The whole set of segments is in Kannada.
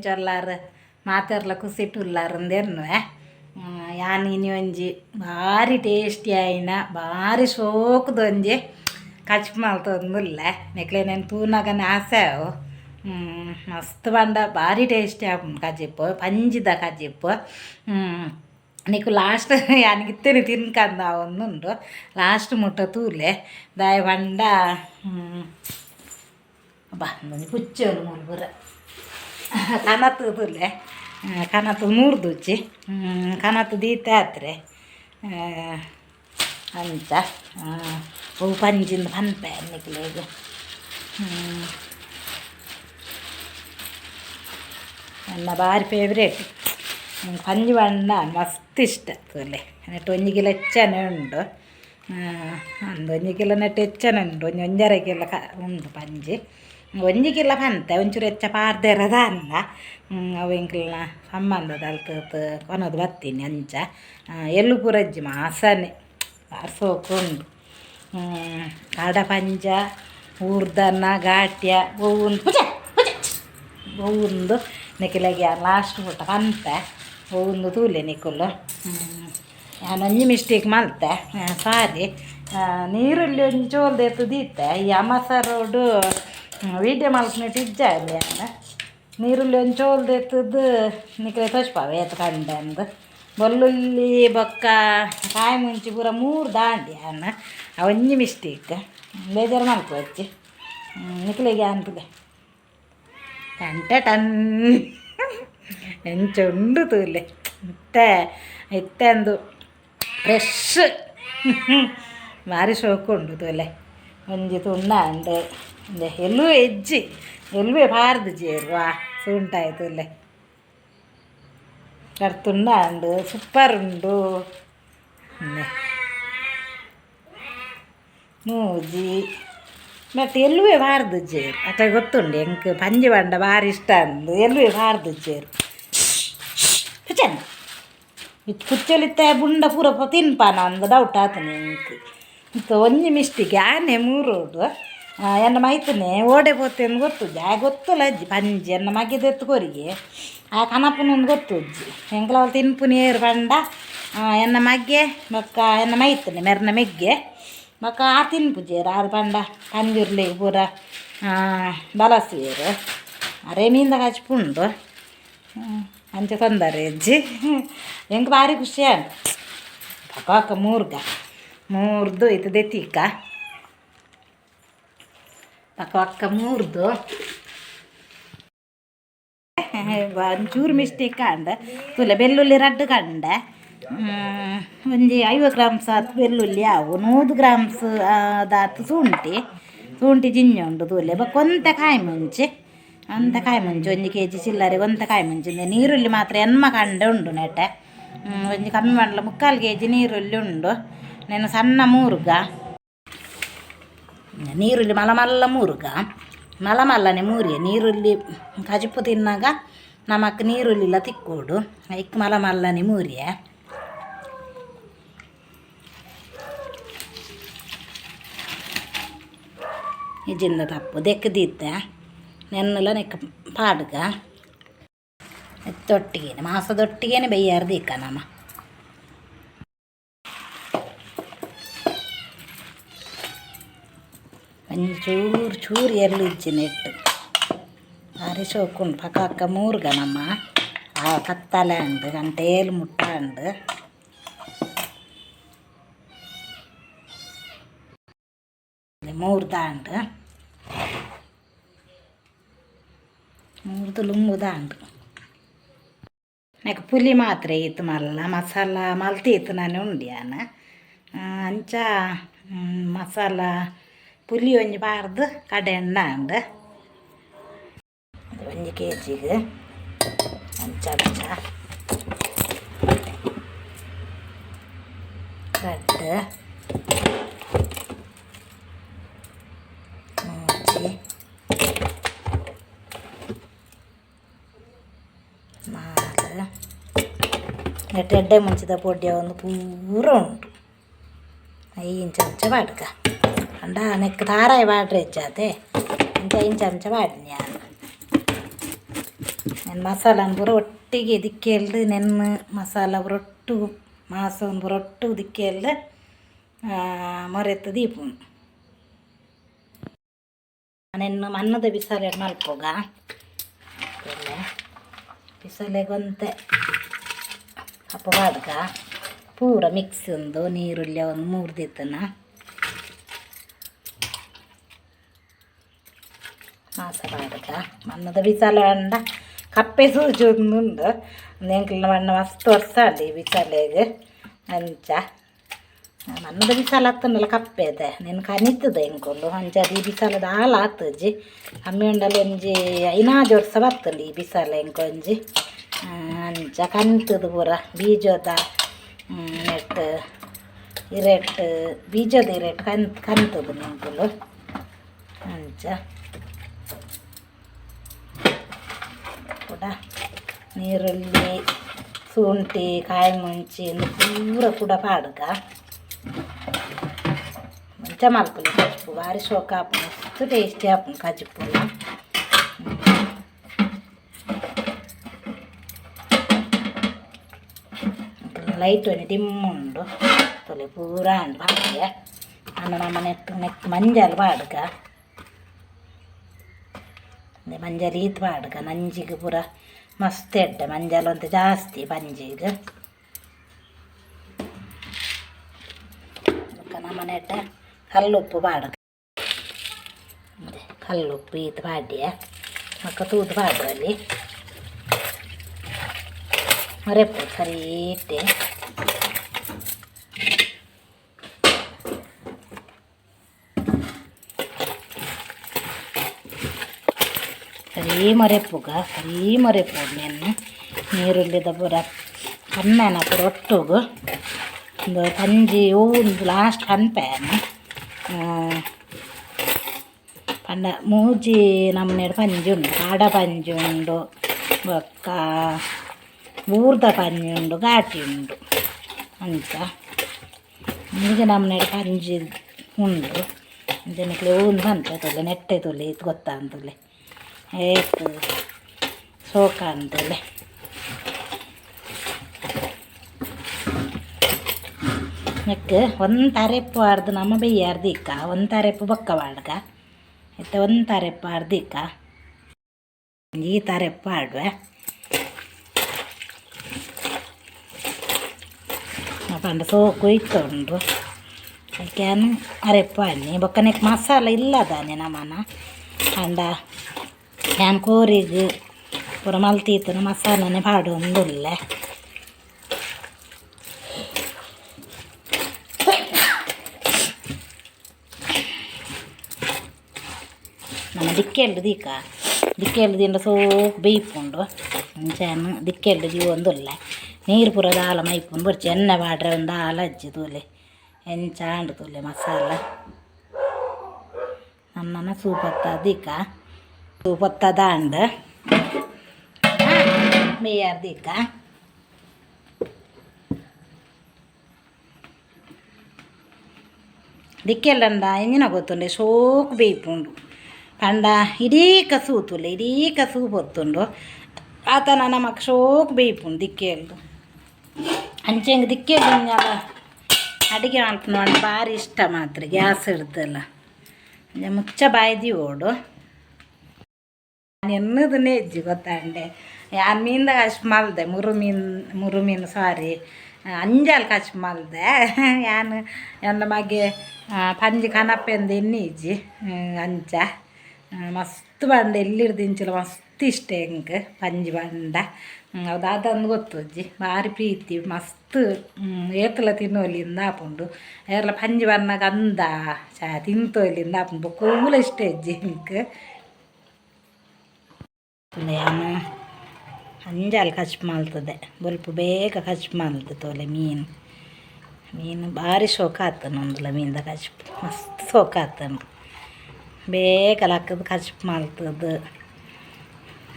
ಎಂಚೊಲ್ಲಾರು ಮಾತೆರ್ಲ ಕುಸಿಟ್ಟುಲ್ಲಾರು ಅಂದೇರ್ನು ಯಾನಿನಿ ಒಂಜಿ ಭಾರಿ ಟೇಸ್ಟಿ ಆಯ್ನ ಭಾರಿ ಶೋಕದೊಂಜಿ ಕಚ್ಪು ಮಲ್ತೊಂದುಲ್ಲ ನೆಕ್ಲೆ ನಾನು ತೂನಗನೆ ಆಸೆ ಅವು ಹ್ಮ್, ಮಸ್ತ್ ಬಂಡ ಭಾರಿ ಟೇಸ್ಟಿ ಆಪುಂಡು ಕಜಿಪ್ಪು ಪಂಜಿದ ಕಜಿಪ್ಪು ಹ್ಮ್. నీకు లాస్ట్ యానికిత్తేనే తినకందా ಒಂದುಂಡು ಲಾಸ್ಟ್ ಮುಟ್ಟ ತೂಲೆ ದಾಯ ಬಂಡ ಬಾ ಒಂದು ಪುಚ್ಚೋಲು ಮುಲ್ಬುರ ಕನತು ತೂಲೆ ಕನತು ಮೂರು ದೂಚಿ ಕನತು ದೀತ ಆತ್ರೆ ಅಂಚ ಅವು ಪಂಜಿಂದ ಪನ್ಪೆ ನಿಕ್ಲೆಗೆ ನನ್ನ ಭಾರಿ ಫೇವ್ರೇಟ್ ಪಂಜಿ ಬಣ್ಣ ಮಸ್ತ್ ಇಷ್ಟ ತೂಲೆ ನೆಟ್ಟು ಒಂಜಿ ಕಿಲೋ ಹೆಚ್ಚನೆ ಉಂಡು ಒಂದು ಒಂಜಿ ಕಿಲೋ ನೆಟ್ಟು ಹೆಚ್ಚನೆ ಉಂಡು ಒಂಜಿ ಒಂಜರ ಕಿಲೋ ಕ ಉಂಡು ಪಂಜಿ ಒಂಜಿ ಕಿಲೋ ಪಂತೆ ಒಂಚೂರು ಹೆಚ್ಚ ಪಾರ್ದೆರದ ಅನ್ನ ಅವು ಸಂಬಂಧದ ಅಲ್ತ ಕೊನದು ಬತ್ತೀನಿ ಅಂಚ ಎಲ್ಲು ಪೂರಜ್ಜಿ ಮಾಸನೆ ಬಾರಿ ಸೋಕುಂಡು ಕಾಡ ಪಂಜ ಊರ್ದನ್ನ ಘಾಟ್ಯ ಗೋವುನ್ ಪುಜ ಪುಜ ಗೋವುಂದು ನಿಖಿಲಗೆ ಲಾಸ್ಟ್ ಊಟ ಪಂತೆ ಗೋವುಂದು ತೂಲೆ ನಿಖುಲು ಒಂಜಿ ಮಿಸ್ಟೇಕ್ ಮಲ್ತೆ ಸಾರಿ ನೀರುಳ್ಳಿ ಒಂಜಿ ಚೋಲ್ದೆ ತುದೀತೆ ಈ ಅಮಸರೋಡು ವೀಡಿಯೋ ಮಲ್ಪನಿಟ್ಟು ಇಜ್ಜ ಅಲ್ಲಿ ಅನ್ನ ನೀರುಳ್ಳಿ ಒಂದು ಚೋಲ್ದೆ ಎತ್ತದು ನಿಖಲೆ ತೋಚ್ಪಾವೆ ಎತ್ತು ಕಂಡೆ ಅಂದು ಬೆಳ್ಳುಳ್ಳಿ ಬೊಕ್ಕ ಕಾಯಿ ಮುಂಚಿ ಪೂರ ಮೂರು ದಾಂಡಿ ಅನ್ನ ಆ ಒಂಜಿ ಮಿಸ್ಟೇಕ್ ಬೇಜಾರು ಮಲ್ಪು ಹಚ್ಚಿ ನಿಖಲೆಗೆ ಅಂತದೆ ಟಂಟೆ ಟನ್ ಎಂಚುಂಡು ತೂಲೆ ಇತ್ತೆ ಇತ್ತೆ ಅಂದು ಫ್ರೆಶ್ ಭಾರಿ ಶೋಕುಂಡು ತೂಲೆ ಒಂಜಿ ತುಣ್ಣ ಅಂಡು ಇಂದೆ ಎಲ್ಲೂ ಎಜ್ಜಿ ಎಲ್ಲೂ ಪಾರ್ದು ಜೇರುವ ಸುಂಟಾಯ್ತುಲೆ ಕರ್ತುಣ್ಣ ಉಂಡು ಸೂಪರ್ ಉಂಡು ಇಂದೆ ಮೂಜಿ ಮತ್ತು ಎಲ್ಲುವೇ ಬಾರ್ದು ಜೇರು ಅಕ್ಕ ಗೊತ್ತುಂಡು ಎಂಕ್ ಪಂಜಿ ಬಂಡ ಭಾರಿ ಇಷ್ಟ ಅಂದು ಎಲ್ಲುವೇ ಬಾರ್ದು ಜೇರು ಚೆನ್ನ ಇತ್ತು ಕುಚ್ಚಲಿತ್ತ ಬುಂಡ ಪೂರ ಪ ತಿನ್ಪಾನ ಅಂದು ಡೌಟ್ ಆತನೆ ಎಂಕ್ ಇತ್ತು ಒಂಜಿ ಮಿಸ್ಟಿಗೆ ಆನೆ ಮೂರೋಡು ಎನ್ನ ಮೈತನೆ ಓಡೆ ಪೋತೆ ಅಂದು ಗೊತ್ತುಜ್ಜಿ. ಆ, ಗೊತ್ತುಲ್ಲ ಅಜ್ಜಿ. ಪಂಜಿ ಎನ್ನ ಮಗಿದ ಎತ್ತುಕೋರಿಗೆ ಆ ಕನಪನೊಂದು ಗೊತ್ತುಜ್ಜಿ. ಎಂಕ್ಲ ಅವ್ರು ತಿನ್ಪುನಿ ಏರು ಬಂಡ. ಎನ್ನ ಮಗ್ಗೆ, ಮಕ್ಕ, ಎನ್ನ ಮೈತನೆ ಮೆರ್ನ ಮೆಗ್ಗೆ. ಮಕ್ಕ, ಆ ತಿನ್ಪುಜೇರು ಆರು ಬಂಡ. ಪಂಜುರ್ಲಿ ಪೂರ ಬಲಸುವೇರು ಅರೆ ಮೀಂದ ಕಚ್ಪುಂಡು ಅಂಚೆ ತೊಂದರೆ ಅಜ್ಜಿ. ಎಂಕ್ ಭಾರಿ ಖುಷಿ ಪಕ್ಕ ಮೂರ್ಗ. ಮೂರ್ದು ಇದು ದೆತ್ತೀಕ ಪಕ್ಕ ಅಕ್ಕ ಮೂರ್ದು. ಒಂಚೂರು ಮಿಸ್ಟೇಕ್ ಕಂಡ. ತುಲೆ ಬೆಳ್ಳುಳ್ಳಿ ರಡ್ಡು ಕಂಡ. ಒಂಜಿ ಐವತ್ತು ಗ್ರಾಮ್ಸ್ ಆತು ಬೆಳ್ಳುಳ್ಳಿ ಅವು ನೂರು ಗ್ರಾಮ್ಸ್ ಅದಾತು ಶುಂಠಿ ಶುಂಠಿ ಜಿಂಜೆ ಉಂಡು ತೂಲೆ. ಒಂತ ಕಾಯಿ ಮುಂಚೆ, ಒಂತ ಕಾಯಿ ಮುಂಚೆ, ಒಂಜಿ ಕೆ ಜಿ ಚಿಲ್ಲರೆ ಒಂತ ಕಾಯಿ ಮುಂಚಿಂದೆ ನೀರುಳ್ಳಿ ಮಾತ್ರ ಎನ್ಮ ಕಂಡೆ ಉಂಡು ನೆಟ್ಟೆ. ಒಂಜಿ ಕಮ್ಮಿ ಮಾಡಲ ಮುಕ್ಕಾಲು ಕೆ ಜಿ ನೀರುಳ್ಳಿ ಉಂಡು. నేను ಸಣ್ಣ ಮೂರುಗ. ನೀರುಳ್ಳಿ ಮಲ ಮಲ್ಲ ಮೂರುಗ ಮಲ ಮಲ್ಲನೆ ಮೂರಿಯ ನೀರುಳ್ಳಿ ಕಜುಪ್ಪು ತಿನ್ನಾಗ ನಮಕ್ ನೀರುಳ್ಳಿಲ ತಿಕ್ಕೋಡು ಇಕ್ ಮಲ ಮಲ್ಲನೆ ಮೂರಿಯ ಇಜಿಂದ ತಪ್ಪು ದೆಕ್ಕದಿತ್ತೆ ನೆನ್ನಲ ನೆಕ್ಕ ಪಾಡ್ಗ ಎತ್ತೊಟ್ಟಿಗೆ ಮಾಸದೊಟ್ಟಿಗೆ ಬೆಯ್ಯಾರು ದಿಕ್ಕ ನಮ್ಮ ಒಂಚೂರು ಚೂರು ಚೂರು ಎರ್ಲು ಇಜ್ಜಿ ನೆಟ್ಟು ಭಾರಿ ಶೋಕುಂಡು ಪಕ್ಕ ಅಕ್ಕ ಮೂರ್ಗ ನಮ್ಮ ಆ ಕತ್ತಲೆ ಉಂಡು ಗಂಟೇಲು ಮುಟ್ಟ ಉಂಡು ಮೂರು ದಾಂಡು ಮೂರ್ದು ಲುಂಬು ದಾಂಡು నాకు పులి మాత్రం ఈతు మళ్ళా మసాలా మల్తి ఈతు ನಾನು ಉಂಡ್ಯಾನ ಅಂಚ പുലിയൊഞ്ഞ് പാർത്ത് കടയുണ്ടാണ്ട് അത് ഒഞ്ഞ് കേച്ചിക്ക് അഞ്ചടച്ച. ബ്രെഡ്. മൂച്ചി നാല്. എന്നിട്ട് മുഞ്ചിത പൊടിയാവുന്ന. പൂറുണ്ട് ഉണ്ട്. അയ്യഞ്ച് വെച്ച പാടുക ಪೂರ ಉಂಟು ಐದು ಚಮಚ ಬಾಡ್ಕ ಅಂಡ ನೆಕ್ ತಾರಾಯಿ నేను ಮಸಾಲನ ಪೂರ ಒಟ್ಟಿಗೆ ದಿಕ್ಕೆಲ್ದು ನೆನ್ನು ಮಸಾಲ ಪುರೊಟ್ಟು ಮಾಸವನ್ನು ಪುರೊಟ್ಟು ದಿಕ್ಕೆಲ್ದು ಮೊರೆತ್ತು ದೀಪು ನೆನ್ನು ಮನ್ನದ ಬಿಸಾಲೆ ಮಲ್ಪೋಗ. ಬಿಸಲೆಗೊಂತೆ. ಅಪ್ಪ ಬಾಡ್ಗ. ಪೂರ ಮಿಕ್ಸ್ ಒಂದು, ನೀರುಳ್ಳಿ ಒಂದು ಮೂರು ದಿತ್ತನ ಬಿಸಾಲೆ ಅಂಡ ಕಪ್ಪೆ ಸೂಜಿ ಒಂದುಂಡು. ನೆಂಕ್ಲಿನ ಮಣ್ಣ ಮಸ್ತ್ ವರ್ಷ ಉಂಡು ಈ ಬಿಸಾಲೆಗೆ ಅಂಚ. ಮನ್ನದ ಬಿಸಾಲ ಹತ್ತನಲ್ಲ ಕಪ್ಪೆ ಅದೆ ನೀನು ಕನಿತದೆ ಎಂಕೊಂಡು ಅಂಚದ ಈ ಬಿಸಾಲದ ಹಾಲು ಆತಜ್ಜಿ ಅಮ್ಮಿ ಉಂಡಲ್ಲಿ ಒಂಜಿ ಐನಾಜು ವರ್ಷ ಬರ್ತಂಡು ಈ ಬಿಸಾಲ ಎಂಕೊಂಜಿ ಅಂಚ ಕನಿತದು ಪೂರ. ಬೀಜದ ನೆಟ್, ಇರೆಟ್, ಬೀಜದ ಇರೆಟ್ ಕನ್, ಕನಿತದು ನಿಂಕುಲು ಅಂಚ. ಕೂಡ ನೀರುಳ್ಳಿ ಶುಂಠಿ ಕಾಯಿ ಮುಂಚಿ ಪೂರ ಕೂಡ ಪಾಡ್ಗ ಮಂಚ ಮಲ್ಪುಲಿ ಕಜ್ಪು ಭಾರಿ ಶೋಕ ಆಪು ಮಸ್ತ್ ಟೇಸ್ಟಿ ಆಪು ಕಜ್ಪು ಲೈಟ್ ಒಂದು ಡಿಮ್ ಉಂಡು ತೊಲೆ ಪೂರ ಉಂಡು ಬಾಡಿಗೆ ಅನ್ನ ನಮ್ಮ ನೆಕ್ ನೆಕ್ ಮಂಜಲ್ ಪಾಡ್ಗ ಅದೇ ಮಂಜಲ್ ಈತ್ ಪಾಡ್ಗ ನಂಜಿಗೆ ಪೂರ ಮಸ್ತ್ ಎಡ್ಡೆ ಮಂಜಲ್ ಅಂತ ಜಾಸ್ತಿ ಪಂಜಿಗೆ ಅದಕ್ಕೆ ನಮ್ಮ ನೆಟ್ಟ ಕಲ್ಲುಪ್ಪು ಪಾಡ್ಗ ಅದೇ ಕಲ್ಲುಪ್ಪು ಈತ್ ಪಾಡ್ಯ ಮಕ್ಕ ತೂದು ಪಾಡ್ರಲ್ಲಿ ಮರೆಪ್ಪು ಸರಿ ಇಟ್ಟೆ ಸರಿ ಮರೆಪ್ಪುಗ ಸರಿ ಮರೆಪ್ಪು ನೆನ್ನು ನೀರುಳ್ಳಿದ ಪೂರ ಅನ್ನನ ಪೂರ ಒಟ್ಟುಗು. ಒಂದು ಪಂಜಿ ಒಂದು ಲಾಸ್ಟ್ ಅನ್ಪೇನ ಪಂಡ ಮೂಜಿ ನಮ್ಮನೆಡು ಪಂಜಿ ಉಂಡು ಕಾಡ ಪಂಜಿ ಉಂಡು ಬೊಕ್ಕ ಊರ್ದ ಪಂಜಿ ಉಂಡು ಘಾಟಿ ಉಂಡು ಅಂತ. ಈಗ ನಮ್ಮನೆಡು ಪಂಜಿ ಉಂಡು. ಜನಕ್ಕೆ ಒಂದು ಬಂತು ತೊಲೆ, ನೆಟ್ಟೆ ತೊಲೆ ಇದು ಗೊತ್ತಾ ಅಂತಲೆ ಏತು ಸೋಕ ಅಂತಲೆ. ನೆಕ್ ಒಂದು ತಾರೆಪ್ಪು ಆರ್ದು ನಮ್ಮ ಬೆಯ್ಯ ಅರ್ದಿಕ್ಕ ಒಂದು ತಾರೆಪ್ಪು ಬೊಕ್ಕ ಬಾಡ್ಗ ಮತ್ತು ಒಂದು ತಾರೆಪ್ಪು ಅರ್ದಿಕ್ಕ ಈ ತಾರೆಪ್ಪು ಆಡ್ವೆ. ಪಂಡ ಸೋಕು ಇತ್ತುಂಡು ಅದಕ್ಕೆ ಅರೆಪ್ಪು ಅನ್ನಿ ಬೊಕ್ಕನೆಕ್ ಮಸಾಲ ಇಲ್ಲದಾನೆ ನಮ್ಮನ. ಅಂಡ ಧ್ಯಾನ ಕೋರಿಗೆ ಪೂರ ಮಲ್ತೀತನ ಮಸಾಲನೆ ಪಾಡು ಒಂದುಲ್ಲ ನಮ್ಮ ದಿಕ್ಕೆಲ್ದು ದೀಕ ದಿಕ್ಕೆಲ್ದಿಂದ ಸೋಕ್ ಬೇಯ್ಕೊಂಡು ಮುಂಚೆನ ದಿಕ್ಕೆಲ್ದು ಜೀವ ಒಂದುಲ್ಲ ನೀರು ಪೂರ ದಾಲ ಮೈಕೊಂಡು ಬರ್ಚಿ ಎಣ್ಣೆ ಬಾಡ್ರೆ ಒಂದು ಹಾಲ ಹಜ್ಜಿದೂಲೆ ಎಂಚಾಂಡ್ತೂಲೆ ಮಸಾಲ ನನ್ನನ ಸೂಪತ್ತ ದೀಕ ಸೂಪತ್ತ ದಾಂಡ ಮೇಯರ್ ದೀಕ ದಿಕ್ಕೆಲ್ಲಂಡ ಎಂಜಿನ ಗೊತ್ತುಂಡೆ? ಶೋಕ್ ಬೇಯ್ಪುಂಡು. ಪಂಡ ಇಡೀ ಕಸೂತುಲ್ಲ ಇಡೀ ಕಸು ಬೊತ್ತುಂಡು. ಆತ ನಮಕ್ ಶೋಕ್ ಬೇಯ್ಪುಂಡು ದಿಕ್ಕೆಲ್ದು. ಅಂಚೆಂಗೆ ದಿಕ್ಕೆಲ್ಲ ಅಡಿಗೆ ನೋಡಿ ಭಾರಿ ಇಷ್ಟ ಮಾತ್ರ, ಗ್ಯಾಸ್ ಹಿಡ್ದಲ್ಲ ಮುಚ್ಚ ಬಾಯ್ದಿ ಓಡು. ಎನ್ನದನ್ನೇ ಹೆಜ್ಜಿ ಗೊತ್ತಾಂಡೆ ಯಾನ್ ಮೀನ್ದಾಗ ಅಷ್ಟು ಮಲ್ದೆ ಮುರು ಮೀನು ಮುರು ಮೀನು ಸಾರಿ ಅಂಜಲ್ ಕಚ್ ಮಲ್ದೆ ಯಾನ್ ಎನ್ನ ಮಗೆ ಪಂಜಿ ಕನಪೆಂದು ಎನ್ನಿ ಇಜ್ಜಿ ಅಂಚ ಮಸ್ತ್ ಬಂಡ ಎಲ್ಲಿರ್ದಿಂಚಲ ಮಸ್ತ್ ಇಷ್ಟ ಹೆಂಗೆ ಪಂಜಿ ಬಂಡ ಅದು ಅದಂದು ಗೊತ್ತು ಅಜ್ಜಿ ಭಾರಿ ಪ್ರೀತಿ ಮಸ್ತ್ ಏತಲ ತಿನ್ನೋಲಿಂದ ಆಪುಂಡು ಎಲ್ಲ ಪಂಜಿ ಬನ್ನಾಗ ಅಂದ ಚಾ ತಿಂತೋಲಿಂದ ಆಪುಂಡು ಕೂಲ ಇಷ್ಟ ಅಜ್ಜಿ ಹಿಂಗೆ ನಾನು ಅಂಜಾಲ್ ಖರ್ಚು ಮಾಡ್ತದೆ ಬಲ್ಪ ಬೇಗ ಖರ್ಚು ಮಾಡ್ತದೆ ತೋಲೆ ಮೀನು ಮೀನು ಭಾರಿ ಶೋಕ ಆತನ ಒಂದಲ್ಲ ಮೀನ್ದ ಖರ್ಚು ಮಸ್ತ್ ಶೋಕ ಆತನ ಬೇಗ ಲಕ್ಕದ ಖರ್ಚು ಮಾಡ್ತದೆ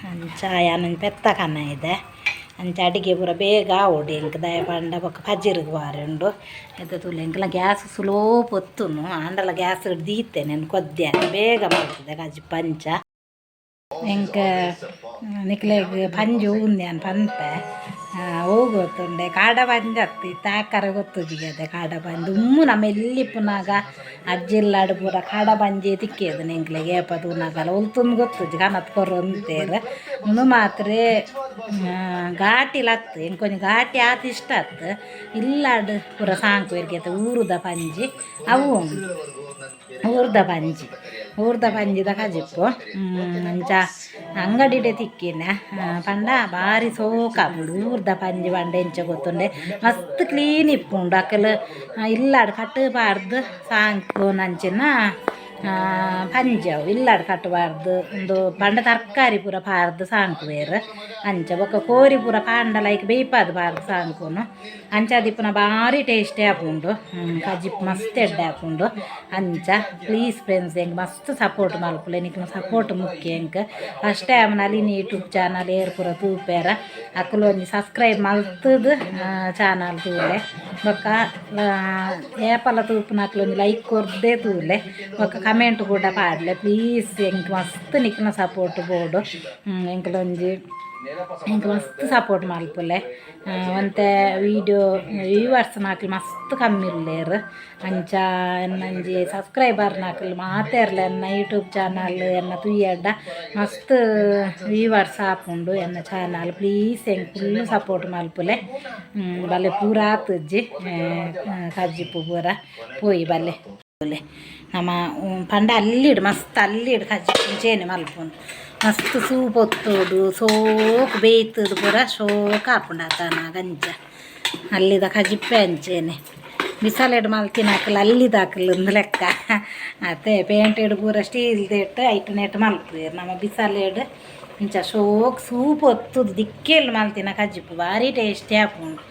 ಅಂಚ ಯಾನೊಂದು ಪೆತ್ತ ಕನ್ನ ಇದೆ ಅಂಚ ಅಡಿಗೆ ಪೂರ ಬೇಗ ಆವೋಡು ಎಂಕ್ ದಯ ಪಂಡ ಬೊಕ್ಕ ಪಜ್ಜಿರ್ಗ್ ಬಾರಿ ಉಂಡು ಎತ್ತ ತುಲೆ ಎಂಕಲ ಗ್ಯಾಸ್ ಸುಲೋ ಪೊತ್ತುನು ಆಂಡಲ ಗ್ಯಾಸ್ ದೀತೆ ನೆನ್ ಕೊದ್ದೆ ಬೇಗ ಮಾಡ್ತದೆ ಕಜ್ಜಿ ಪಂಚ ಎಂಕ ನಿಕ್ಲೆಗ್ ಪಂಜಿ ಊನ್ಯಾನ್ ಪನ್ಪೆ ಹೋಗೋತ್ತುಂಡೆ ಕಾಡ ಪಂಜಿ ಅತ್ತಿ ತಾಕರ ಗೊತ್ತಿದೆ ಅದೇ ಕಾಡ ಬಂದು ಉಮ್ಮು ನಮ್ಮ ಎಲ್ಲಿ ಪುನಾಗ ಅಜ್ಜಿಲ್ಲಾಡು ಪೂರ ಕಾಡ ಪಂಜಿ ತಿಕ್ಕೇದು ನಿಂಗ್ಲಿಗೆ ಏಪದು ಉನಾಗಲ್ಲ ಉಲ್ತುಂದು ಗೊತ್ತುಜಿ ಕನತ್ ಕೊರ್ರು ಅಂತೇರು ಮಾತ್ರ ಘಾಟಿಲತ್ತು ಹೆಂಗೆ ಕೊಂಚ ಘಾಟಿ ಆತ ಇಷ್ಟ ಆತು ಇಲ್ಲಾಡು ಪೂರ ಸಾಂಕು ಇರ್ಗೆ ಊರುದ ಪಂಜಿ, ಅವು ಊರ್ದ ಪಂಜಿ, ಊರ್ದ ಪಂಜಿದ ಕಜಿಪ್ಪು. ಅಂಚ ಅಂಗಡಿಡೆ ತಿಕ್ಕಿನ ಪಂಡ ಬಾರಿ ಬಿಡು ಊರ್ದ ಪಂಜಿ ಪಂಡ ಎಂಚ ಗೊತ್ತುಂಡೆ ಮಸ್ತ್ ಕ್ಲೀನ್ ಇಪ್ಪುಂಡು ಅಕ್ಕಲು ಇಲ್ಲಾಡು ಕಟ್ಟು ಪಾರ್ದು ಸಾಂಕು ನಂಚಿನ ಪಂಜ ಅವು ಇಲ್ಲಾಡು ಕಟ್ಟಬಾರ್ದು ಒಂದು ಪಂಡ ತರಕಾರಿ ಪೂರ ಪಾರ್ದು ಸಾಂಕು ಬೇರೆ ಅಂಚ ಬೊಕ್ಕ ಕೋರಿ ಪೂರ ಪಾಂಡ ಲೈಕ್ ಬೇಯ್ಪಾದು ಪಾರ್ದು ಸಾಂಕುನು ಅಂಚ ದಿಪ್ಪನ ಭಾರಿ ಟೇಸ್ಟಿ ಆಪುಂಡು ಕಜಿಪ್ ಮಸ್ತ್ ಎಡ್ಡೆ ಆಪುಂಡು ಅಂಚ ಪ್ಲೀಸ್ ಫ್ರೆಂಡ್ಸ್ ಹೆಂಗೆ ಮಸ್ತ್ ಸಪೋರ್ಟ್ ಮಲ್ಪುಲೆ ನಿಕ್ನ ಸಪೋರ್ಟ್ ಮುಖ್ಯ ಹೆಂಗೆ ಫಸ್ಟ್ ಟೈಮ್ ನಲಿನಿ ಯೂಟ್ಯೂಬ್ ಚಾನಲ್ ಏರ್ ಪೂರ ತೂಪೇರ ಅಕ್ಕಲು ಒಂಜಿ ಸಬ್ಸ್ಕ್ರೈಬ್ ಮಲ್ತದು ಚಾನಲ್ ತೂಲೆ ಬೊಕ್ಕ ಏಪಲ ತೂಪುನ ಅಕ್ಲು ಒಂಜಿ ಲೈಕ್ ಕೊರ್ದೇ ತೂಲೆ ಬೊಕ್ಕ ಕಮೆಂಟ್ ಕೂಡ ಪಾಡ್ಲೆ ಪ್ಲೀಸ್ ಎಂಕ್ ಮಸ್ತ್ ನಿಕ್ನ ಸಪೋರ್ಟ್ ಬೋಡು ಎಂಕ್ಲೊಂಜಿ ಎಂಕ್ ಮಸ್ತ್ ಸಪೋರ್ಟ್ ಮಲ್ಪುಲೆ ಒಂತೆ ವೀಡಿಯೋ ವ್ಯೂವರ್ಸ್ ನಾಕ್ಲು ಮಸ್ತ್ ಕಮ್ಮಿ ಇಲ್ಲೇರು ಅಂಚ ಎನ್ನಂಜಿ ಸಬ್ಸ್ಕ್ರೈಬರ್ ನಾಕ್ಲು ಮಾತೇರ್ಲ ಎನ್ನ ಯೂಟ್ಯೂಬ್ ಚಾನಲ್ ಎನ್ನ ತುಯ್ಯಡ್ಡ ಮಸ್ತ್ ವ್ಯೂವರ್ಸ್ ಆಪುಂಡು ಎನ್ನ ಚಾನಲ್ ಪ್ಲೀಸ್ ಎಂಕ್ ಫುಲ್ ಸಪೋರ್ಟ್ ಮಲ್ಪುಲೆ ಬಲ್ಲೆ ಪೂರ ಆತುಜ್ಜಿ ಕಜ್ಜಿಪ್ಪು ಪೂರ ಪೋಯಿ ಬಲ್ಲೆ ನಮ್ಮ ಪಂಡ ಅಲ್ಲಿಡು ಮಸ್ತ್ ಅಲ್ಲಿಡು ಕಜ್ಜಿ ಮುಂಚೆನೆ ಮಲ್ಪುಂಡು ಮಸ್ತ್ ಸೂಪ್ ಒತ್ತೋಡು ಸೋಕ್ ಬೇಯ್ತದು ಪೂರ ಶೋಕ್ ಹಾಪುಂಡು ಆತನ ಗಂಜ ಅಲ್ಲಿದ ಕಜಿಪ್ಪೆ ಅಂಚೇನೆ ಬಿಸಾಲೆಡ್ ಮಲ್ತಿನ ಹಾಕಲು ಅಲ್ಲಿದ ಹಾಕಲು ಒಂದು ಲೆಕ್ಕ ಅದೇ ಪೇಂಟೆಡ್ ಪೂರ ಸ್ಟೀಲ್ ಇಟ್ಟು ಐಟ್ ನೆಟ್ ಮಲ್ಪುವೇರು ನಮ್ಮ ಬಿಸಾಲೆಡ್ ಇಂಚ ಶೋಕ್ ಸೂಪ್ ಒತ್ತುದು ದಿಕ್ಕೆಲ್ ಮಲ್ತಿನ ಕಜಿಪ್ಪು ಭಾರಿ ಟೇಸ್ಟಿ ಹಾಪುಂಡು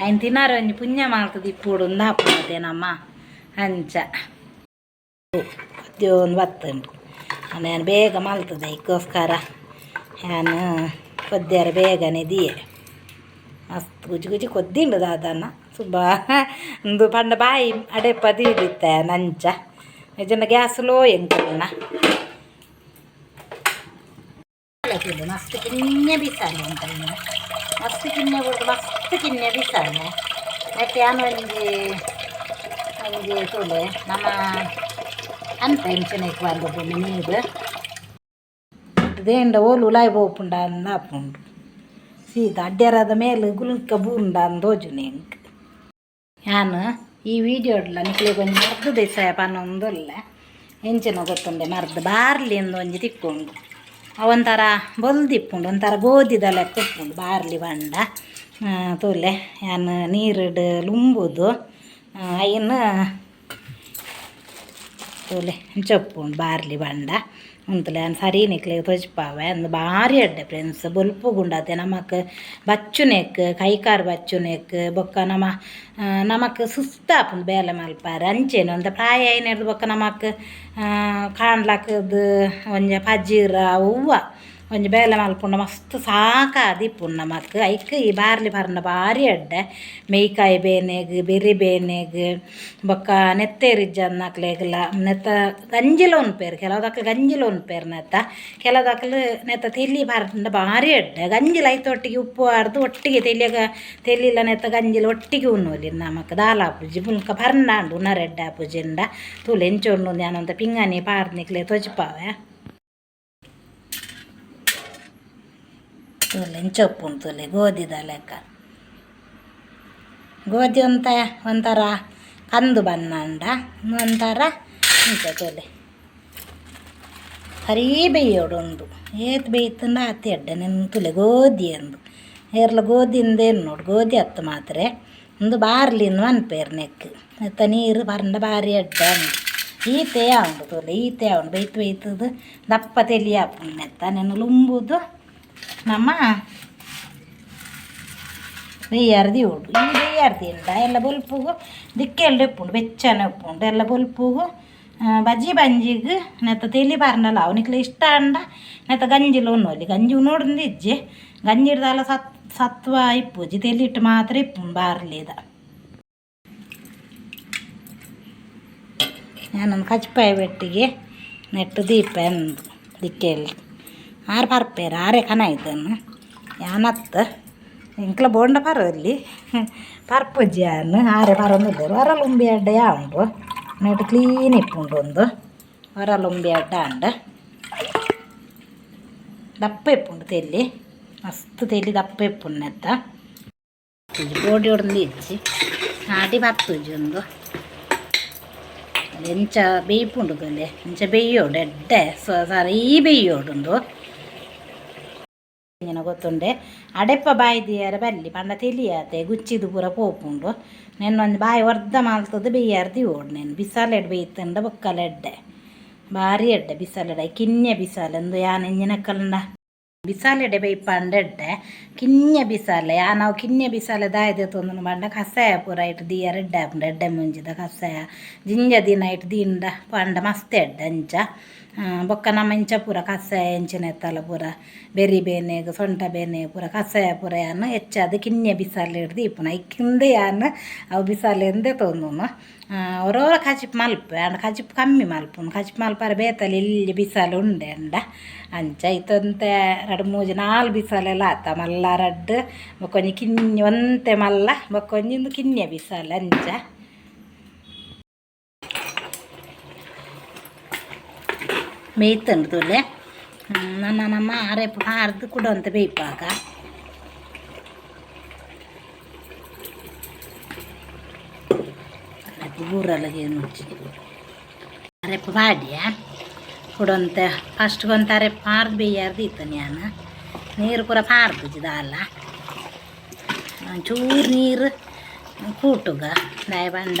ಆಯ್ನ ತಿನ್ನಾರ ಒಂಜಿ ಪುಣ್ಯ ಮಲ್ತದ ಇಪ್ಪುಡು ಒಂದು ಹಾಪುಂಡೆ ನಮ್ಮ ಅಂಚ ಒಂದು ಬತ್ತುಂಡು ನಾನು ಬೇಗ ಮಲ್ತದೆ ಇದಕ್ಕೋಸ್ಕರ ನಾನು ಕೊದ್ದಿಯಾರ ಬೇಗನೆ ದಿಯೆ ಮಸ್ತ್ ಗುಜಿ ಗುಜಿ ಕೊದ್ದಿಂಡು ದಾದನ ಸುಬ್ಬ ಒಂದು ಪಂಡ ಬಾಯಿ ಅಡೆಪ್ಪ ದೀದಿತ್ತೆ ನಂಚ ಜನ ಗ್ಯಾಸ್ ಲೋ ಎಂಕಲ್ನ ಮಸ್ತ್ ಕಿನ್ನೆ ಬಿಸಾಲೆ ಅಂತ ಮಸ್ತ್ ಕಿನ್ನೆ ಬಿಡ್ದು ಮಸ್ತ್ ಕಿನ್ನೆ ಬಿಸಾಲೆ ಯಾಕೆ ನಾನು ಒಂಜಿ ಒಂಜಿ ತುಲೆ ನಮ್ಮ ಅಂತ టెన్షన్ ఎక్కువ ದೇಂಡ ಓಲು ಉಲಾಯ್ ಬೋಪುಂಡ ಅಂದ ಆಪುಂಡು ಸೀದಾ ಅಡ್ಡ್ಯಾರದ ಮೇಲೆ ಗುಲ್ಕ ಬೂಂಡ ಅಂದೋಜು ನಿಂಕ್. ನಾನು ಈ ವಿಡಿಯೋಡ್ಲ ನಿಕ್ಲಿಗೆ ಒಂಜಿ ಮರ್ದು ದಿವಸ ಪನ್ನೊಂದುಲ್ಲ ಎಂಚಿನ ಗೊತ್ತುಂಡೆ, ಮರ್ದು ಬಾರ್ಲಿ ಅಂದು ಒಂಜಿ ತಿಕ್ಕೊಂಡು. ಒಂಥರ ಬೊಲ್ದಿಪ್ಪುಂಡು ಒಂಥರ ಗೋಧಿದ ಲೆಕ್ಕ ಉಪ್ಪುಂಡು ಬಾರ್ಲಿ ಬಂಡ. ತೋಲೆ, ಯಾನು, ನೀರಿಡು ಲುಂಬುದು. ಅಯ್ಯನ ತೋಲೆ ಚೊಪ್ಪುಂಡು ಬಾರ್ಲಿ ಬಂಡ ಉಂತಲೆ ಸರಿ ನಿಕ್ಲೆ ತೊಜ್ಪಾವೆ ಅಂದ್ ಬಾರಿ ಅಡ್ಡೆ ಫ್ರೆಂಡ್ಸ್ ಬೊಲ್ಪು ಗುಂಡತೆ ನಮಕ್ ಬಚ್ಚುನೆಕ್ ಕೈಕಾರ್ ಬಚ್ಚುನೆಕ್ ಬೊಕ್ಕ ನಮ ನಮಕ್ ಸುಸ್ತಾಪುಂಡು ಬೇಲೆ ಮಲ್ಪಾರೆ ಅಂಚೆನು ಅಂತ ಪ್ರಾಯ ಏನಿರ್ದು ಬೊಕ್ಕ ನಮಕ್ ಕಾಣ್ಲಕ್ಕದು ಒಂಜ ಪಜೀರ ಹೂವ ಒಂಜಿ ಬೇಲೆ ಮಲ್ಪುಂಡ ಮಸ್ತ್ ಸಾಕಾದ್ ಇಪ್ಪುಂಡು ನಮಕ್ ಐಕ್ ಈ ಬಾರ್ಲಿ ಬರ್ನ ಬಾರಿ ಅಡ್ಡೆ ಮೇಯ್ಕಾಯಿ ಬೇನೆಗ್ ಬೆರಿ ಬೇನೆಗ್ ಬೊಕ್ಕ ನೆತ್ತೇರಿಜ್ಜ ನಕ್ಲೆಗ್ಲ ನೆತ್ತ ಗಂಜಿಲ ಉನ್ಪೇರು ಕೆಲವುದಕ್ಲು ಗಂಜಿಲ ಉನ್ಪೇರು ನೆತ್ತ ಕೆಲವುದಕ್ಲು ನೆತ್ತ ತೆಲಿ ಬರ್ನ ಬಾರಿ ಅಡ್ಡೆ ಗಂಜಿಲ ಐತೊಟ್ಟಿಗೆ ಉಪ್ಪು ಆರ್ದು ಒಟ್ಟಿಗೆ ತೆಲಿಯಾಗ ತೆಲಿಲ ನೆತ್ತ ಗಂಜಿಲ ಒಟ್ಟಿಗೆ ಉಣ್ಣೋಲಿ ನಮಕ್ ದಾಲ ಪೂಜಿ ಮುಲ್ಕ ಬರ್ನಾಂಡು ಉನ್ನರೆಡ್ಡ ಪೂಜಿಂಡ ತೂಲೆ ಎಂಚೊಂಡು ഞാനൊന്ന് പിങ്ങാനി പാർന്നിക്കലേ തൊച്ചിപ്പാവേ ತೋಲೆ ಚೊಪ್ಪುಂಡು ತೋಲೆ ಗೋಧಿದ ಲೆಕ್ಕ ಗೋಧಿ ಒಂತ, ಒಂಥರ ಕಂದು ಬನ್ನಂಡ ಒಂಥರ ಇಂಚ ತೋಲೆ. ಹರೀ ಬೇಯೋಡು ಉಂಡು. ಏತ್ ಬೇಯ್ತಂಡ ಅತಿ ಎಡ್ಡೆ ನಿಂತುಲೆ ತುಲೆ ಗೋಧಿ ಅಂದು. ಏರ್ಲ ಗೋಧಿಂದ ಏನು ನೋಡು, ಗೋಧಿ ಹತ್ತು ಮಾತ್ರ. ಒಂದು ಬಾರ್ಲಿಂದು ಅನ್ಪೇರ್ ನೆಕ್ ಎತ್ತ ನೀರು ಬರಂಡ ಬಾರಿ ಎಡ್ಡೆ ಅಂದು ಈತೆ ಅವನು ತೋಲೆ, ಈತೆ ಅವನು ಬೇಯ್ತು ಬೇಯ್ತದು ದಪ್ಪ ನೆತ್ತ ನೆನು ಲುಂಬುದು ನಮ್ಮ ಬೆಯ್ಯಾರ್ದಿ ಉಂಡು ಈ ಬೆಯ್ಯಾರ್ದಿ ಉಂಡ ಎಲ್ಲ ಬೊಲ್ಪುಗು ದಿಕ್ಕೆಲ್ಲ ಉಪ್ಪುಂಡು ಬೆಚ್ಚನೆ ಉಪ್ಪುಂಡು ಎಲ್ಲ ಬೊಲ್ಪುಗು ಬಜ್ಜಿ ಬಂಜಿಗೆ ನೆತ್ತ ತೆಲಿ ಬಾರ್ನಲ್ಲ ಅವನಿಕ್ಲೆ ಇಷ್ಟ ಅಂಡ ನೆತ್ತ ಗಂಜಿಲ ಉಣ್ಣೋಲಿ ಗಂಜಿ ಉಣ್ಣೋಡ್ದು ಇಜ್ಜೆ ಗಂಜಿ ಹಿಡ್ದಲ್ಲ ಸತ್ ಸತ್ವ ಇಪ್ಪುಜಿ ತೆಲಿ ಇಟ್ಟು ಮಾತ್ರ ಇಪ್ಪುಂಡು ಬಾರ್ಲಿದ ഞാനൊന്ന് കച്ചിപ്പായ വെട്ടിക്ക് നെട്ട് ദീപ്പ എന്ത് ദിക്കല് ಆರು ಪರ್ಪೇರು ಆರೇ ಕನ ಇದ್ದನ್ನು ಯಾನತ್ತ ಇಂಕ್ಲ ಬೋಂಡ ಪರಲ್ಲಿ ಪರ್ಪುಜ್ಜಿ ಅನ್ನು ಆರೆ ಪರೊಂದಿದ್ದರು ಹೊರಲುಂಬಿ ಅಡ್ಡ ಯಾವುದು ನೆಟ್ಟು ಕ್ಲೀನ್ ಇಪ್ಪುಂಡು ಒಂದು ಹೊರಲುಂಬಿ ಅಡ್ಡ ಅಂಡ ದಪ್ಪ ಇಪ್ಪುಂಡು ತೆಲ್ಲಿ ಮಸ್ತ್ ತೆಲಿ ದಪ್ಪ ಇಪ್ಪುಣ್ಣೆತ್ತ ಬೋಡಿ ಹೊಡೆದು ಇಚ್ಚಿ ಆಡಿ ಬತ್ತುಜಿ ಒಂದು ಎಂಚ ಬೇಯ್ಪುಂಡು ತೊಲೆ ಎಂಚ ಬೇಯೋಡು ಎಡ್ಡೆ ಸರಿ ಬೇಯೋಡುಂದು ಇಂಜಿನ ಗೊತ್ತುಂಡೆ ಅಡೆಪ್ಪ ಬಾಯಿ ದಿಯರ ಬಲ್ಲಿ ಪಂಡ ತಿಳಿಯಾತೆ ಗುಚ್ಚಿದು ಪೂರ ಪೋಪುಂಡು ನೆನ್ನೊಂದು ಬಾಯಿ ಒರ್ದ ಮಾಲ್ತದ ಬೇಯಾರ್ದಿ ಓಡು ನೆನ್ ಬಿಸಾಲೆಡ್ ಬೇಯ್ತಂಡ ಬೊಕ್ಕಲೆಡ್ಡೆ ಭಾರಿ ಎಡ್ಡೆ ಬಿಸಾಲೆಡ ಕಿನ್ನೆ ಬಿಸಾಲೆಂದು ಯಾನ ಇಂಜಿನಕ್ಕಲ್ನ ಬಿಸಾಲೆಡೆ ಬೇಯ್ಪಂಡೆಡ್ಡೆ ಕಿನ್ನೆ ಬಿಸಾಲೆ ಯಾ ನಾವು ಕಿನ್ನೆ ಬಿಸಾಲೆ ದಾಯದೆ ತೊಂದು ಬಂಡ ಕಸಾಯ ಪೂರ ಇಟ್ಟು ದಿಯರ್ ಎಡ್ಡೆ ಹಾಪುಂಡು ಎಡ್ಡೆ ಮುಂಜಿದ ಕಸಾಯ ಜಿಂಜ ದಿನ ಇಟ್ಟು ದಿಂಡ ಪಂಡ ಮಸ್ತ್ ಎಡ್ಡೆ ಅಂಚ ಆ, ಬೊಕ್ಕ ನಮ್ಮ ಇಂಚ ಪೂರ ಕಸಾಯ ಎಂಚಿನ ಎತ್ತಲ ಪೂರ. ಬೆರಿ ಬೇನೆಗ, ಸೊಂಟ ಬೇನೆ ಪೂರ ಕಸಾಯ ಪೂರ ಯಾನು ಹೆಚ್ಚಾದ ಕಿನ್ನೆ ಬಿಸಾಲೆ ಹಿಡ್ದು ಇಪ್ಪನ. ಇಕ್ಕಿಂದೆ ಯಾನು ಅವು ಬಿಸಾಲೆ ಎಂದೇ ತೊಂದುನು. ಅವರವರ ಕಚಿಪ್ ಮಲ್ಪೆ ಅಂಡ ಕಚಿಪ್ ಕಮ್ಮಿ ಮಲ್ಪುನು. ಕಚಿಪ್ ಮಲ್ಪಾರ ಬೇತಲ್ಲಿ ಇಲ್ಲಿ ಬಿಸಾಲು ಉಂಡೆ ಅಂಡ. ಅಂಚ ಇತ್ತಂತೆ ಎರಡು ಮೂಜಿ ನಾಲ್ ಬಿಸಾಲೆಲ್ಲ ಆತ ಮಲ್ಲ ರಡ್ಡು. ಬೊಕ್ಕೊಂಜಿ ಕಿನ್ನೆ ಒಂತೆ ಮಲ್ಲ ಬೊಕ್ಕೊಂಜಿಂದು ಕಿನ್ನೆ ಬಿಸಾಲೆ ಅಂಚ. ಬೇಯ್ತಂಡು ನಮ್ಮ ನಮ್ಮ ಅರೆಪು ಹಾರ್ದು ಕೊಡುವಂತ ಬೇಯಿಪಾಗ ಊರಲ್ಲಿಗೆ ಅರೆಪ್ಪ ಅರೆಪು ಬಾಡಿಯ ಕುಡೊಂತ ಫಸ್ಟ್ ಕೊಂತ ಅರೆಪ್ಪ ಹಾರ್ದು ಬೇಯ್ಯಾರ್ದು ಇತ್ತು ನಾನು ನೀರು ಪೂರ ಪಾರ್ದು ದಾಲ ಚೂರು ನೀರು ಕೂಟುಗ, ದಾಯ ಬಂಡ.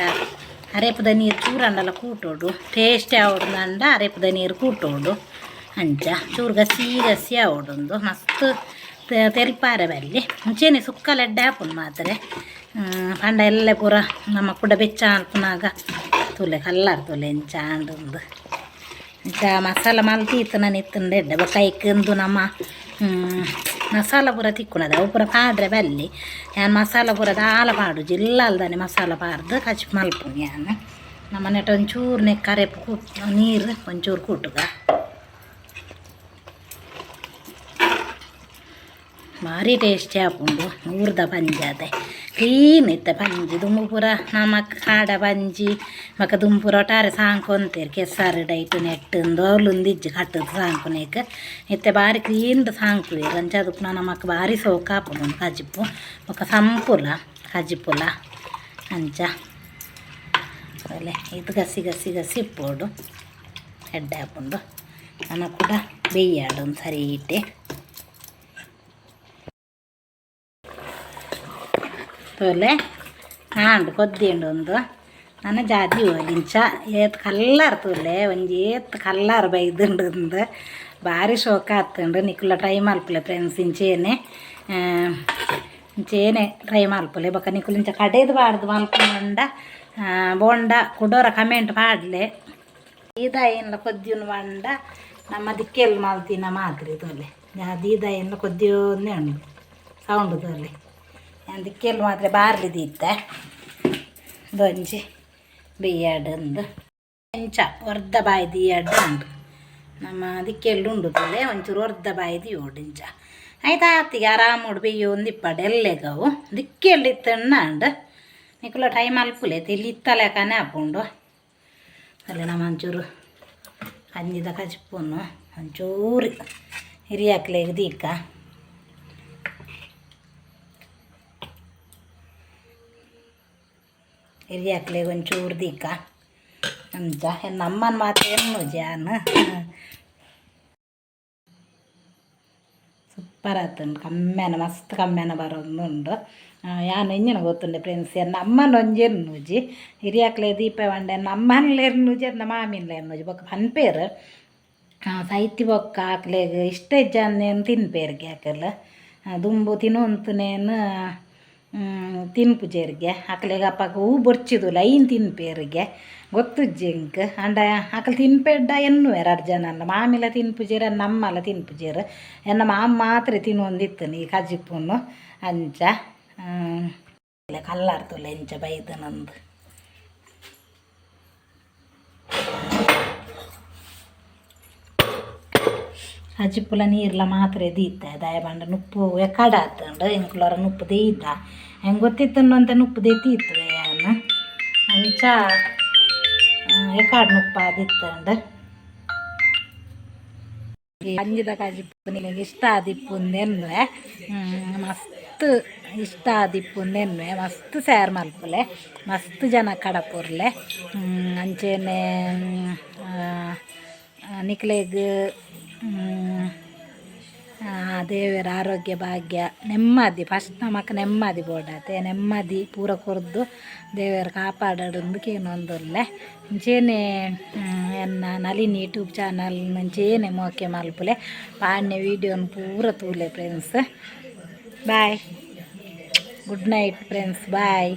ಅರೆಪದ ನೀರು ಚೂರಂಡಲ ಕೂಟೋಡು ಟೇಸ್ಟ್ ಆವಡ್ದಂಡ ಅರೆಪದ ನೀರು ಕೂಟೋಡು. ಅಂಚ ಚೂರು ಗಸಿ ಗಸಿ ಆವಡೊಂದು ಮಸ್ತ್ ತೆಲ್ಪಾರೆ ಬಲ್ಲಿ ಮುಂಚೆನೆ ಸುಕ್ಕಲೆಡ್ಡೆ ಹಾಕೊಂಡು ಮಾತ್ರ. ಪಂಡ ಎಲ್ಲ ಪೂರ ನಮ್ಮ ಕೂಡ ಬೆಚ್ಚ ಹಾಲ್ಪುನಾಗ ತುಲೆ, ಕಲ್ಲರ್ ತುಲೆ ಎಂಚ ಅಂಡೊಂದು ಇಂಚ ಮಸಾಲ ಇತ್ತು ನಾನು ಇತ್ತಂಡೆ ಎಡ್ಡೆ ಇಕ್ಕಂದು ನಮ್ಮ ಮಸಾಲ ಪೂರ ತಿಕ್ಕುಣದ ಅವು ಪಾಡ್ರೆ ಬಲ್ಲಿ ಯಾನ್ ಮಸಾಲ ಪೂರ ದಾಲ ಪಾಡು ಜಿಲ್ಲ ಅಲ್ದಾನೆ ಮಸಾಲ ಪಾಡ್ದು ಕಚ್ ಮಲ್ಪು ಯಾನ್ ನಮ್ಮ ಒಂಚೂರು ನೆಕ್ಕರೆ ನೀರು, ಒಂಚೂರು ಕೂಟುಗ ಭಾರಿ ಟೇಸ್ಟಿ ಆಪುಂಡು ಊರ್ದ ಪಂಜಿ ಅದೆ ಕ್ಲೀನ್ ಇತ್ತೆ ಪಂಜಿ ದುಂಬು ಪೂರ ನಮಕ್ ಕಾಡ ಪಂಜಿ ಮಕ್ಕ ದುಂಪುರ ಒಟ್ಟಾರೆ ಸಾಂಕೊಂತೇರು ಕೆಸ್ಸಾರು ಡೈಟ್ ನೆಟ್ಟಂದು ಅವಲೊಂದು ಇಜ್ಜಿ ಕಟ್ಟದು ಸಾಂಕುನೇಕ ಇತ್ತೆ ಭಾರಿ ಕ್ಲೀನ್ದ ಸಾಂಕುವೇರು ಅಂಚ ಅದಕ್ಕೆ ನಮಕ್ ಭಾರಿ ಸೋಕ ಆಪುಂಡು ಕಜಿಪ್ಪು ఒక ಸಂಪುಲ ಕಜಿಪುಲ ಅಂಚ ಅಲ್ಲೇ ಇದು ಗಸಿ ಗಸಿ ಗಸಿ ಇಪ್ಪೋಡು ಎಡ್ಡೆ ಹಾಪುಂಡು ನನ್ನ ಕೂಡ ಬೇಯಾಡು ಒಂದು ತೋಲೆ? ಹಾಂಡು ಕೊದ್ದಿಂಡು ಒಂದು. ನನ್ನ ಜಾತಿ ಇಂಚ ಏತ್ ಕಲ್ಲರ್ ತೋಲೆ ಒಂಜಿ ಏತ್ ಕಲ್ಲರ್ ಬೈದುಂಡು ಒಂದು. ಭಾರಿ ಶೋಕ ಆತುಂಡು ನಿಕ್ಕುಲ ಟ್ರೈ ಮಲ್ಪಲೆ ಫ್ರೆಂಡ್ಸ್ ಇಂಚೇನೆ ಇಂಚೇನೆ ಟ್ರೈ ಮಲ್ಪಲೆ ಬೊಕ ನಿಕ್ಕುಲಿಂಚ ಕಡೆದು ಬಾರ್ದು ಮಲ್ಪುಂಡ ಬೋಂಡ ಕುಡೋರ ಕಮೆಂಟ್ ಪಾಡ್ಲೆ ಈದಾಯಿನ ಕೊದ್ದಿನ ಬಂಡ? ನಮ್ಮ ದಿಕ್ಕೆಲ್ಲಿ ಮಾಲ್ತಿನ ಮಾತ್ರಿ ತೋಲೆ. ಈದಾಯಿನ ಕೊದ್ದಿಯೋನ್ನೇ ಉಂಡು ಸೌಂಡು ತೋಲೆ. ನಾನು ದಿಕ್ಕೆಲ್ಲಿ ಮಾತ್ರ ಬಾರ್ಲಿ ದೀತ್ತೆ ದೊಂಜಿ ಬಿಯ್ಯಾಡಂದು ಎಂಚ ಒರ್ದ ಬಾಯಿ ದಿಯ್ಯಾಡು ಉಂಡು ನಮ್ಮ ಅದಕ್ಕೆಲ್ಲ ಉಂಡು ತಲೆ ಒಂಚೂರು ಒರ್ದ ಬಾಯಿ ದಿಯೋಡು ಇಂಚ ಆಯ್ತಾ, ಅತ್ತಿಗೆ ಆರಾಮೋಡು ಬೇಯೋ ಒಂದು ಇಪ್ಪಡು ಎಲ್ಲೆಗವು ದಿಕ್ಕೆಲ್ಲಿ ಇತ್ತಣ್ಣ ಅಂಡು ಟೈಮ್ ಅಲ್ಪುಲೆ ಇಲ್ಲಿ ಇತ್ತಲೆ ಕನೆ ಹಾಕೊಂಡು ಅಲ್ಲಿ ನಮ್ಮ ಒಂಚೂರು ಅಂಜಿದ ಕಜಿಪ್ಪನ್ನು ಒಂಚೂರು ಹಿರಿಯಾಕ್ಲೆಗೆ ದೀಕ. ಹಿರಿಯಾಕ್ಲೆಗೆ ಒಂಚೂರು ದೀಕ. ಅಂತ. ನಮ್ಮನ ಮಾತೇನು ಜಾನ. ಸೂಪರ್ ಆತುಂಡು ಕಮ್ಮೆನ ಮಸ್ತ್ ಕಮ್ಮೆನ ಬರೋದುಂಡು. ಯಾನು ಇಂಜಿನ ಗೊತ್ತುಂಡೆ ಫ್ರೆಂಡ್ಸ್ ಎನ್ನ ಅಮ್ಮನ ಒಂಜೆರ್ನೂಜಿ ಹಿರಿಯಾಕ್ಲೆ ದೀಪ ಬಂಡೆ. ನಮ್ಮನ್ಲೇರ್ನೂಜಿ ಅನ್ನ ಮಾಮಿನ್ಲೇರ್ನೂಜಿ ಬೊಕ್ಕ ಪನ್ಪೇರು ಸೈತಿ ಬೊಕ್ಕ ಆಕ್ಲೆಗ್ ಇಷ್ಟ ಇಜ್ಜನ್ನೇನು ತಿನ್ಪೇರ್ಗೆ ಹಾಕಲ್ಲ ದುಂಬು ತಿನ್ನೊಂತನೇನು ತಿನ್ಪುಜೇರಿಗೆ ಆಕಲೆಗ್ ಅಪ್ಪಾಗ ಹೂ ಬೊರ್ಚಿದು, ಲೈನ್ ತಿನ್ಪೇರಿಗೆ ಗೊತ್ತುಜ್ಜಿಂಕ್ ಅಂಡ ಆಕಲ್ ತಿನ್ಪೆಡ್ಡ ಎನ್ನು ಎರಡು ಜನ ಮಾಮಿಲ ತಿನ್ಪುಜೇರ ನಮ್ಮಲ ತಿನ್ಪುಜೇರು ಎನ್ನ ಮಾಮ ಮಾತ್ರ ತಿನ್ನೊಂದಿತ್ತು ನೀ ಕಜಿಪ್ಪುನು ಅಂಚ ಕಲ್ಲಾರ್ತುಲ್ಲ ಎಂಚ ಬೈದು ನಂದು. ಅಜಿಪ್ಪುಲ ನೀರ್ಲ ಮಾತ್ರ ದೀತ ದಯ ಬಂಡ ನುಪ್ಪು ಎಕಾಡ ಆತಂಡು ಎಂಕುಲರ ನುಪ್ಪು ದೇಯ್ದ ಹೆಂಗೆ ಗೊತ್ತಿತ್ತು ಅಂತ ನುಪ್ಪು ದೇತಿತ್ತು ಅನ್ನ ಅಂಚ ಎಕಾಡ್ ನುಪ್ಪ ಆದಿತ್ತಂಡು ಅಂಜಿದ ಕಾಜಿಪ್ಪು ನಿನಗೆ ಇಷ್ಟ ಆದಿಪ್ಪುಂದೆನ್ವೆ ಮಸ್ತ್ ಇಷ್ಟ ಆದಿಪ್ಪುಂದೆನ್ವೆ ಮಸ್ತ್ ಸ್ಯಾರ್ ಮಲ್ಪುಲೆ, ಮಸ್ತ್ ಜನ ಕಡಪುರ್ಲೆ ಅಂಚೆನೆ ನಿಕ್ಲೆಗ್ ದೇವರ ಆರೋಗ್ಯ ಭಾಗ್ಯ ನೆಮ್ಮದಿ ಫಸ್ಟ್ ನಮಕ್ ನೆಮ್ಮದಿ ಬೋಡತ್ತೆ ನೆಮ್ಮದಿ ಪೂರ ಕೊರ್ದು ದೇವರ ಕಾಪಾಡೋದು ಇಂಚೇನೆ ಹ್ಮ್, ಎನ್ನ ನಲಿನ ಯೂಟ್ಯೂಬ್ ಚಾನಲ್ ಮುಂಚೇನೆ ಮೋಕೆ ಮಲ್ಪುಲೆ. ಪಾಣ್ಯ ವೀಡಿಯೋನ ಪೂರ ತೂಲೆ friends bye good night friends bye